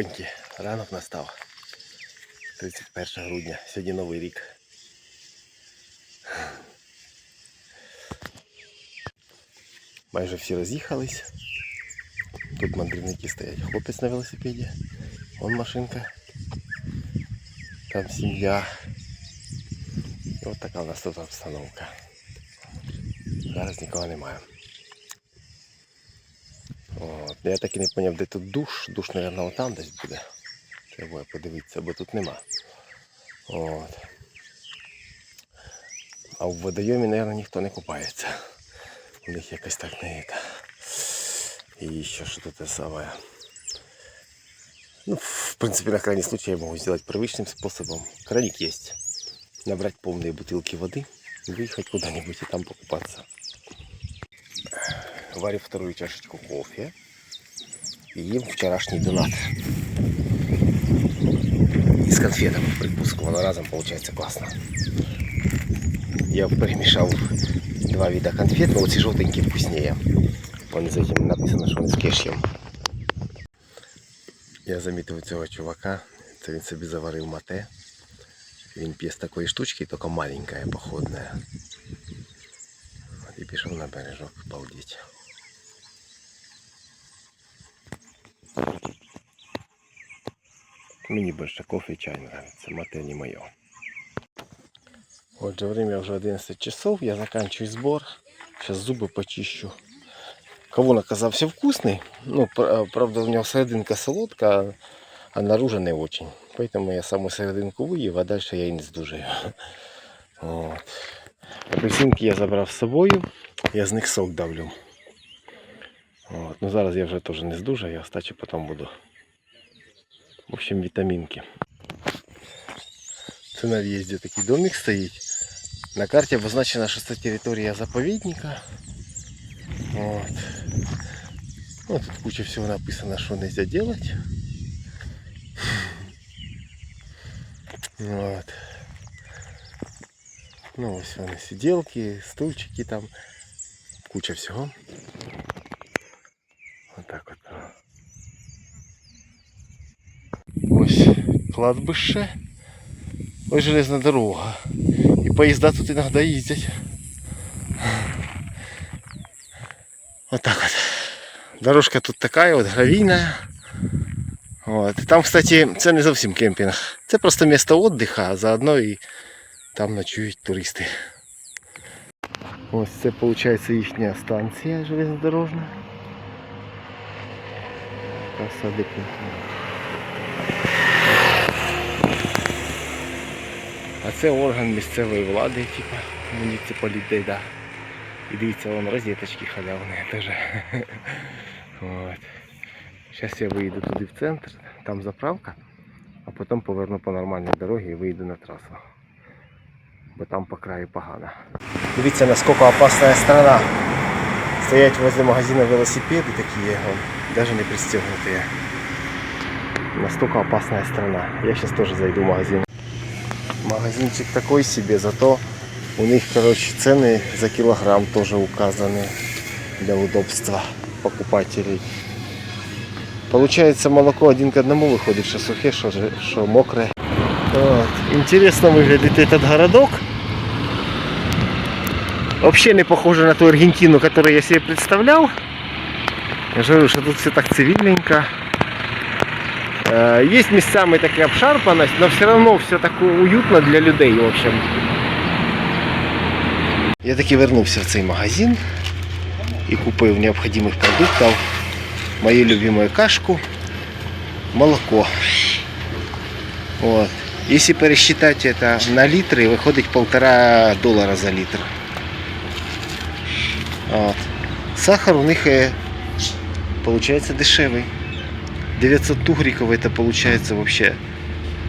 Опаньки, ранок настав. 31 грудня, сьогодні новий рік. Майже всі роз'їхались. Тут мандрівники стоять. Хлопець на велосипеді. Вон машинка. Там сім'я. І от така у нас тут обстановка. Зараз нікого немає. От. Я так і не зрозумів, де тут душ. Душ, мабуть, там десь буде. Треба подивитися, бо тут нема. От. А в водойомі, мабуть, ніхто не купається. У них якось так не это. И еще что-то самое. Ну, в принципе, на крайний случай я могу сделать привычным способом. Краник есть. Набрать полные бутылки воды, выехать куда-нибудь и там покупаться. Варю вторую чашечку кофе. И ем вчерашний донат. И с конфетами в прикуску. Воно разом получается классно. Я перемешал два вида конфет, но вот эти желтенькие вкуснее. Вон за этим написано, що він з кешем. Я замітив цього чувака, це він собі заварив мате. Він п'є з такої штучки, тільки маленькая, походная. От і пішов на бережок, балдеть. Мені більше кофе і чай нравится, мате не моє. Отже, время вже 11 часов, я заканчиваю сбор. Сейчас зубы почищу. Кавун оказався вкусный. Ну, пр- правда, у него серединка солодка, а наружу не очень. Поэтому я саму серединку виїв, а дальше я і не здужаю. От. Апельсинки я забрав з собою, я з них сок давлю. От. Ну, зараз я вже теж не здужаю, остачі потім буду. В общем, вітамінки. Це на в'їзді такий домик стоїть. На карте обозначена, что это территория заповедника. Вот. Ну, тут куча всего написано, что нельзя делать. Вот. Ну, ось вони сиделки, стульчики там. Куча всього. Вот так вот. Ось кладбище. Ось железна дорога. И поезда тут иногда ездят. Вот так вот. Дорожка тут такая вот гравійна. От. І Там, кстати, це не зовсім кемпінг. Це просто місто віддиха, а заодно і там ночують туристи. Ось це виходить їхня станція железнодорожна. Красота А це орган місцевої влади, типа муніципалітет, да. І дивіться, вон розеточки халявні теж. Зараз я виїду туди в центр, там заправка, а потім поверну по нормальній дорозі і вийду на трасу. Бо там по краю погано. Дивіться, наскільки опасна страна. Стоять возле магазина велосипеды такие, вон, даже не пристегнутые. Настолько опасная страна. Я сейчас тоже зайду в магазин. Магазинчик такой себе, зато у них, короче, цены за килограмм тоже указаны для удобства покупателей. Получается молоко один к одному выходит, что сухе, что, же- что мокрое. Вот. Интересно выглядит этот городок. Вообще не похоже на ту Аргентину, которую я себе представлял. Я же говорю, что тут все так цивильненько. Э, Есть местами такая обшарпанность, но все равно все так уютно для людей, в общем. Я таки вернувся в цей магазин і купив необхідних продуктів. Мою любимую кашку, молоко. Вот. Если пересчитать это на литры, выходит полтора доллара за литр. Вот. Сахар у них э, получается дешевый. 900 тугриков это получается вообще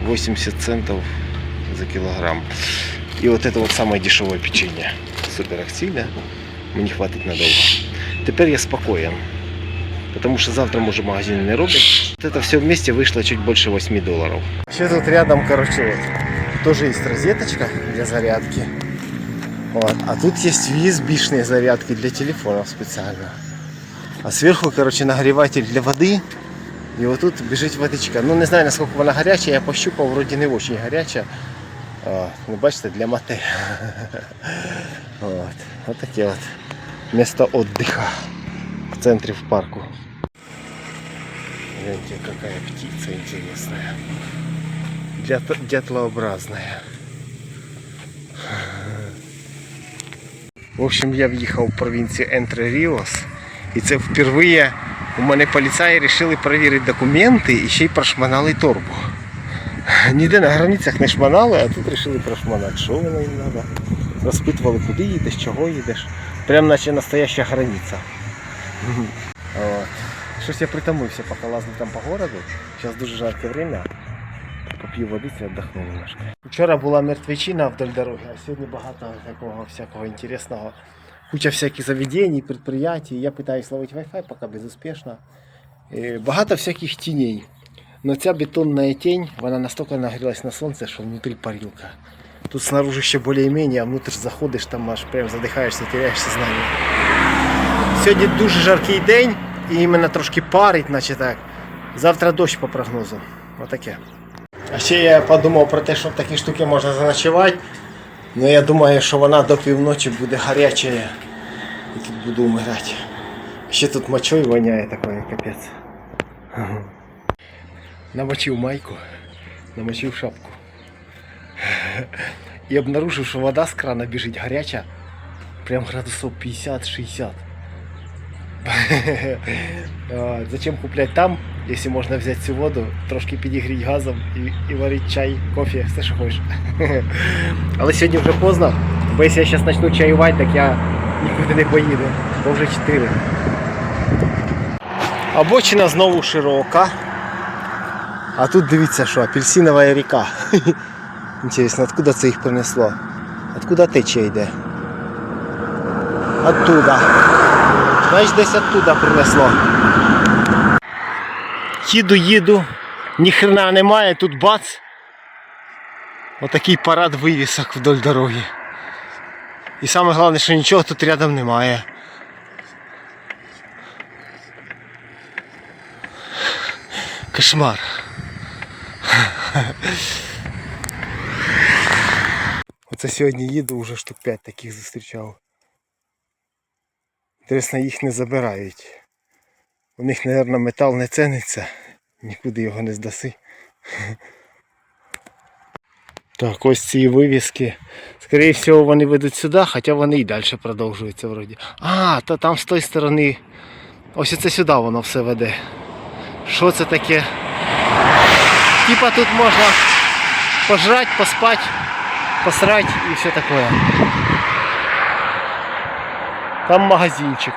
80 центов за килограмм. И вот это вот самое дешевое печенье. Супер активное. Мені хватить надовго. Тепер я спокоен. Потому что завтра може магазин не роблять. Вот это все вместе вышло чуть больше 8 долларов. Еще тут рядом, короче, вот, тоже есть розеточка для зарядки. Вот. А тут есть USB-шные зарядки для телефонов специально. А сверху, короче, нагреватель для воды І отут біжить водичка. Ну не знаю наскільки вона гаряча, я пощупав, вроді не дуже гаряча. О, ну бачите, для мати. От. От таке от місто отдыха в центрі в парку. Гляньте, какая птица интересная. Дят- Дятлообразная. В общем, я в'їхав в провінцію Entre Rios. І це впервые у мене поліцаї вирішили перевірити документи і ще й прошманали торбу. Ніде на границях не шманали, а тут вирішили прошманати. Що воно їм треба? Розпитували, куди їдеш, чого їдеш. Прям наче настояща границя. Щось я притомився, поки лазив там по городу. Зараз дуже жарке время. Поп'ю водиці, віддохну немножко. Вчора була мертвечина вдоль дороги, а сьогодні багато такого всякого інтересного. Куча всяких заведений, предприятий. Я пытаюсь ловить Wi-Fi, пока безуспешно. Е, Багато всяких тіней. Но ця бетонная тень, вона настолько нагрілась на сонце, що внутрі парилка. Тут снаружи ще более-менее, а внутрь заходиш, там аж прям задихаєшся, теряєш сознание. Сьогодні дуже жаркий день і іменно трошки парить, наче так. Завтра дощ по прогнозу. Отаке. А ще я подумав про те, що в такі штуки можна заночувати. Ну я думаю, що вона до півночі буде гаряча і тут буду умирати. Ще тут мочою воняє такое, капець. Намочив майку, намочив шапку. І обнаружив, що вода з крана біжить гаряча. Прям градусов 50-60. А, Зачем куплять там, Если можно взять всю воду, трошки підігріти газом і, і варити чай, кофе, все що хочеш. Але сьогодні вже поздно, бо якщо я зараз почну чаювати, так я нікуди не поїду, бо вже 4. Обочина знову широка. А тут дивіться що, апельсинова ріка. Інтересно, откуда це їх принесло? Откуда тече йде? Оттуда. Значить десь оттуда принесло. Їду, їду, ні хрена немає, тут бац. Отакий парад вивісок вдоль дороги. І саме головне, що нічого тут рядом немає. Кошмар. Оце сьогодні їду, вже штук 5 таких зустрічав. Інтересно, їх не забирають. У них, мабуть, метал не ціниться, нікуди його не здаси. Так, ось ці вивіски. Скоріше всього вони ведуть сюди, хоча вони і далі продовжуються вроді. А, то там з тої сторони. Ось це сюди воно все веде. Що це таке? Типа тут можна пожрати, поспати, посрать і все таке. Там магазинчик.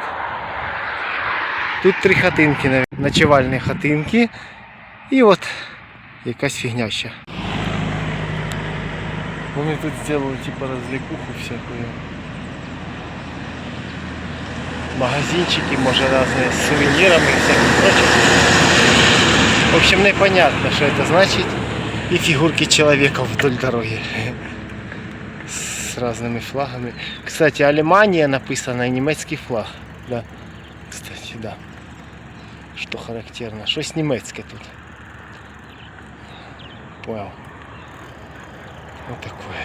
Тут три хатинки, навіть, ночівальні хатинки. І от якась фігня ще. Вони тут зробили типа розвлекуху всякую. Магазинчики, може разные с сувенирами и всяким прочим. В общем, непонятно, что это значит. И фигурки человека вдоль дороги. С разными флагами. Кстати, Алемания написано и немецкий флаг. Да. Кстати, да. Что характерно. Щось німецьке тут. Понял. Вот такое.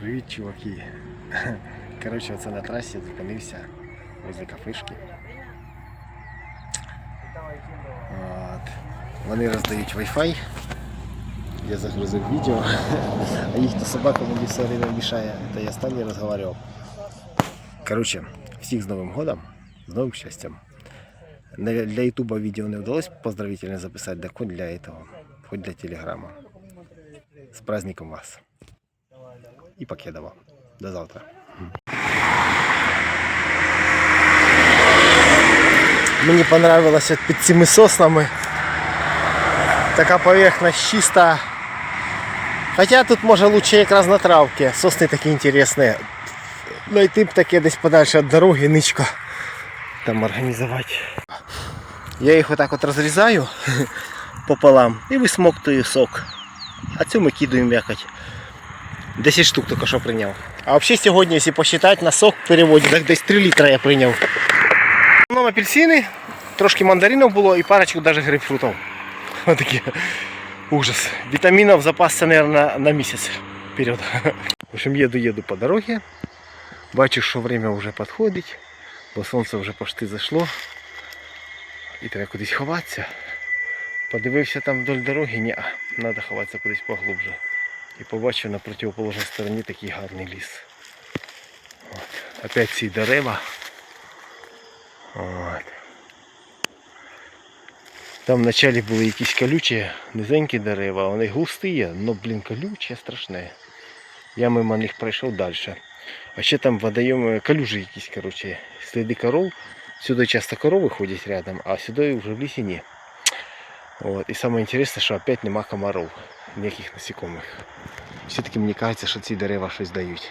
Привіт, чуваки. Коротше, оце на трасі зупинився возле кафешки. От. Вони роздають Wi-Fi. Я загрузив відео, а їхня собака мені все время мішає, та я став не розговорював. Коротше, всіх з Новим годом, з новим щастям. Для Ютуба відео не вдалося поздравительне записати, так хоть для этого, хоть для телеграма. З праздником вас. І Покедова. До завтра. Мені понравилось от під цими соснами. Така поверхность чиста. Хоча тут може лучше якраз на травці. Сосни такі інтересні. Найти б таке десь подальше від дороги, ничко там організувати. Я їх отак от розрізаю пополам і висмоктую сок. А цю ми кидаємо м'якоть. 10 штук тільки що прийняв. А взагалі сьогодні, якщо посчитати на сок в переводі, так десь 3 літра я прийняв. Нам апельсини, трошки мандаринів було і парочку навіть грейпфрутів. Отакі. Ужас. Вітамінів запасся, мабуть, на місяць вперед. В общем, їду, їду по дорозі. Бачу, що время вже підходить, бо сонце вже почти зайшло. І треба кудись ховатися. Подивився там вдоль дороги, ні, треба ховатися кудись поглубже. І побачив на противоположній стороні такий гарний ліс. От. Опять ці дерева. От. Там вначалі були якісь колючі, низенькі дерева, вони густі, але, блін, колючі, страшне. Я мимо них пройшов далі. А ще там водойоми, калюжі якісь, коротше, сліди коров. Сюди часто корови ходять рядом, а сюди вже в лісі ні. От. І саме інтересне, що опять нема комаров, ніяких насекомих. Все-таки мені кажеться, що ці дерева щось дають.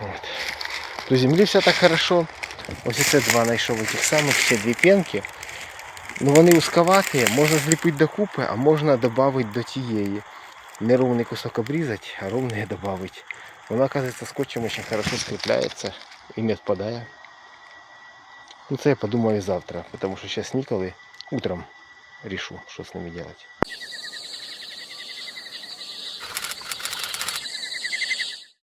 От. Приземлився так хорошо. Ось це два знайшов тих самих, ще дві пенки. Ну вони узковаті, можна зліпити докупи, а можна додати до тієї. Не ровний кусок обрізати, а ровний додати. Вона, оказывается, скотчем очень хорошо скрепляется и не отпадает. Ну це я подумаю завтра, потому що сейчас ніколи. утром решу, что с ними делать.